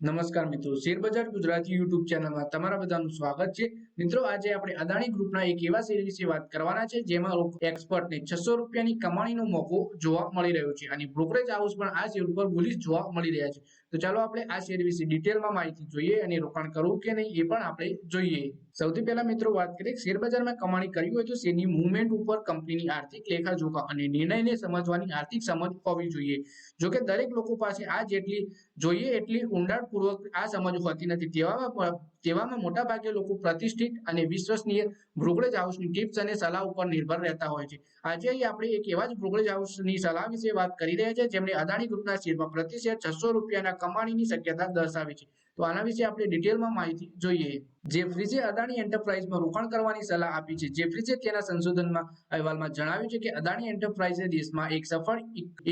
નમસ્કાર મિત્રો શેરબજાર ગુજરાતી યુટ્યુબ ચેનલમાં તમારા બધાનું સ્વાગત છે. મિત્રો, આજે આપણે અદાણી ગ્રુપના એક એવા શેર વિશે વાત કરવાના છે, જેમાં એક્સપર્ટને છસો રૂપિયાની કમાણીનો મોકો જોવા મળી રહ્યો છે અને બ્રોકરેજ હાઉસ પણ આ શેર ઉપર બુલિશ જોવા મળી રહ્યા છે. તો ચાલો આપણે આ શેર વિશે ડિટેલમાં માહિતી જોઈએ અને રોકાણ કરવું કે નહીં એ પણ આપણે જોઈએ. સૌથી પહેલા મિત્રો વાત કરીએ શેરબજારમાં કમાણી કરવી હોય તો શેરની મુવમેન્ટ ઉપર કંપનીની આર્થિક લેખાજોખા અને નિર્ણયને સમજવાની આર્થિક સમજ હોવી જોઈએ. જો કે દરેક લોકો પાસે આ જેટલી જોઈએ એટલી ઊંડાણપૂર્વક આ સમજ હોતી નથી. તેવામાં તેવામાં મોટા ભાગે લોકો પ્રતિષ્ઠિત અને વિશ્વસનીય બ્રોકરેજ હાઉસની ટિપ્સ અને સલાહ ઉપર નિર્ભર રહેતા હોય છે. આજે આપણે એક એવા જ બ્રોકરેજ હાઉસની સલાહ વિશે વાત કરી રહ્યા છે જેમણે અદાણી ગ્રુપના શેરમાં પ્રતિ શેર છસો રૂપિયાના કમાણીની શક્યતા દર્શાવી છે. તો આના વિશે આપણે ડિટેલમાં માહિતી જોઈએ. જેફ્રીઝે અદાણી એન્ટરપ્રાઇઝમાં રોકાણ કરવાની સલાહ આપી છે. જેફ્રીઝે તેના સંશોધનમાં અહેવાલમાં જણાવ્યું છે કે અદાણી એન્ટરપ્રાઇઝે દેશમાં એક સફળ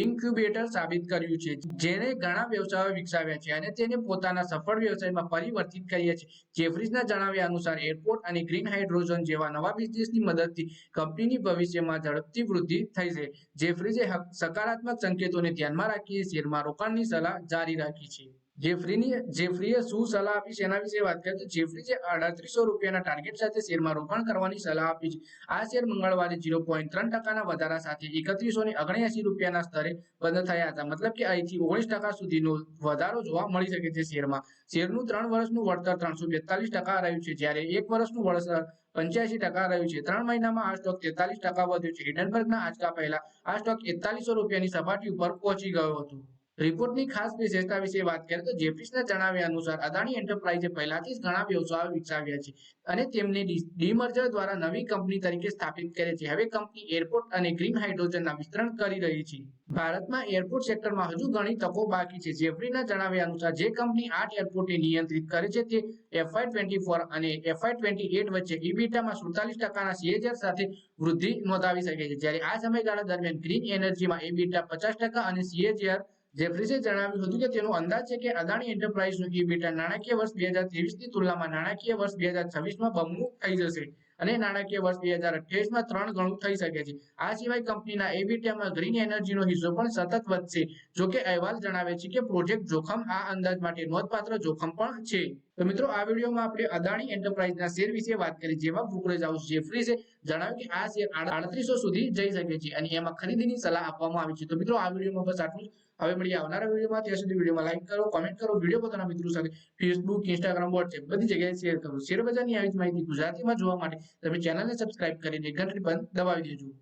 ઇન્ક્યુબેટર સાબિત કર્યું છે જેને ઘણા વ્યવસાયો વિકસાવ્યા છે અને તેને પોતાના સફળ વ્યવસાયમાં પરિવર્તિત કર્યા છે. જેફ્રીઝના જણાવ્યા અનુસાર એરપોર્ટ અને ગ્રીન હાઇડ્રોજન જેવા નવા બિઝનેસની મદદથી કંપનીની ભવિષ્યમાં ઝડપથી વૃદ્ધિ થઈ છે. જેફ્રીઝે સકારાત્મક સંકેતોને ધ્યાનમાં રાખીને શેરમાં રોકાણની સલાહ જારી રાખી છે. જેફરીની જેફરીએ શું સલાહ આપી છે એના વિશે વાત કરીએ તો જેફરીએ અડત્રીસો રૂપિયાના ટાર્ગેટ સાથે શેરમાં રોકાણ કરવાની સલાહ આપી છે. આ શેર મંગળવારે ઝીરો પોઈન્ટ ત્રણ ટકાના વધારા સાથે એકત્રીસો ને ઓગણ્યાસી રૂપિયાના સ્તરે બંધ થયા હતા. મતલબ કે અહીંથી ઓગણીસ ટકા સુધીનો વધારો જોવા મળી શકે છે શેરમાં. શેરનું ત્રણ વર્ષનું વળતર ત્રણસો બેતાલીસ ટકા રહ્યું છે. જ્યારે એક વર્ષનું વળતર પંચ્યાસી ટકા રહ્યું છે. ત્રણ મહિનામાં આ સ્ટોક તેતાલીસ ટકા વધ્યો છે. હિડનબર્ગના આંચકા પહેલા આ સ્ટોક એકતાલીસો રૂપિયાની સપાટી ઉપર પહોંચી ગયો હતો. રિપોર્ટની ખાસ વિશેષતા વિશે વાત કરીએ તો જેફ્રીસના જણાવ્યા અનુસાર, અદાણી એન્ટરપ્રાઇઝે પહેલાથી જ ઘણા વ્યવસાયો વિકસાવ્યા છે અને તેમને ડીમર્જર દ્વારા નવી કંપની તરીકે સ્થાપિત કરે છે. હવે કંપની એરપોર્ટ અને ગ્રીન હાઇડ્રોજનના વિસ્તરણ કરી રહી છે. ભારતમાં એરપોર્ટ સેક્ટરમાં હજુ ઘણી તકો બાકી છે. જેફરીના જણાવ્યા અનુસાર, જે કંપની આઠ એરપોર્ટને નિયંત્રિત કરે છે તે એફઆઈ ટ્વેન્ટી ફોર અને એફઆઈ ટ્વેન્ટી એટ વચ્ચે ઇબીટામાં સુડતાલીસ ટકાના સીએજર સાથે વૃદ્ધિ નોંધાવી શકે છે. જ્યારે આ સમયગાળા દરમિયાન ગ્રીન એનર્જીમાં ઇબીટા પચાસ ટકા અને સીએજર જેફ્રીસે જણાવ્યું હતું કે તેનો અંદાજ છે કે અદાણી એન્ટરપ્રાઇઝનું ઇબીટા નાણાકીય વર્ષ બે હજારની તુલનામાં નાણાકીય વર્ષ બે હજાર છવ્વીસમાં બમણું થઈ જશે અને નાણાકીય વર્ષ બે હજાર અઠ્યાવીસમાં ત્રણ ગણું થઈ શકે છે. આ સિવાય કંપનીના એબીટામાં ગ્રીન એનર્જીનો હિસ્સો પણ સતત વધશે. જો કે અહેવાલ જણાવે છે કે પ્રોજેક્ટ જોખમ આ અંદાજ માટે નોંધપાત્ર જોખમ પણ છે. તો મિત્રો, આ વિડીયોમાં આપણે અદાણી એન્ટરપ્રાઇઝના શેર વિશે વાત કરી, જેમાં બ્રોકરેજ હાઉસ જેફ્રીઝે જણાવ્યું કે આ શેર આડત્રીસો સુધી જઈ શકે છે અને એમાં ખરીદીની સલાહ આપવામાં આવી છે. તો મિત્રો, આ વિડીયોમાં બસ આટલું હવે મળીએ આવનારા વિડીયોમાં. ત્યાં સુધી વિડીયોમાં લાઈક કરો કોમેન્ટ કરો, વીડિયો પોતાના મિત્રો સાથે ફેસબુક ઇન્સ્ટાગ્રામ વોટ્સએપ બધી જગ્યાએ શેર કરો. શેર બજારની આવી જ માહિતી ગુજરાતીમાં જોવા માટે તમે ચેનલને સબસ્ક્રાઇબ કરીને ઘંટડી પણ દબાવી દેજો.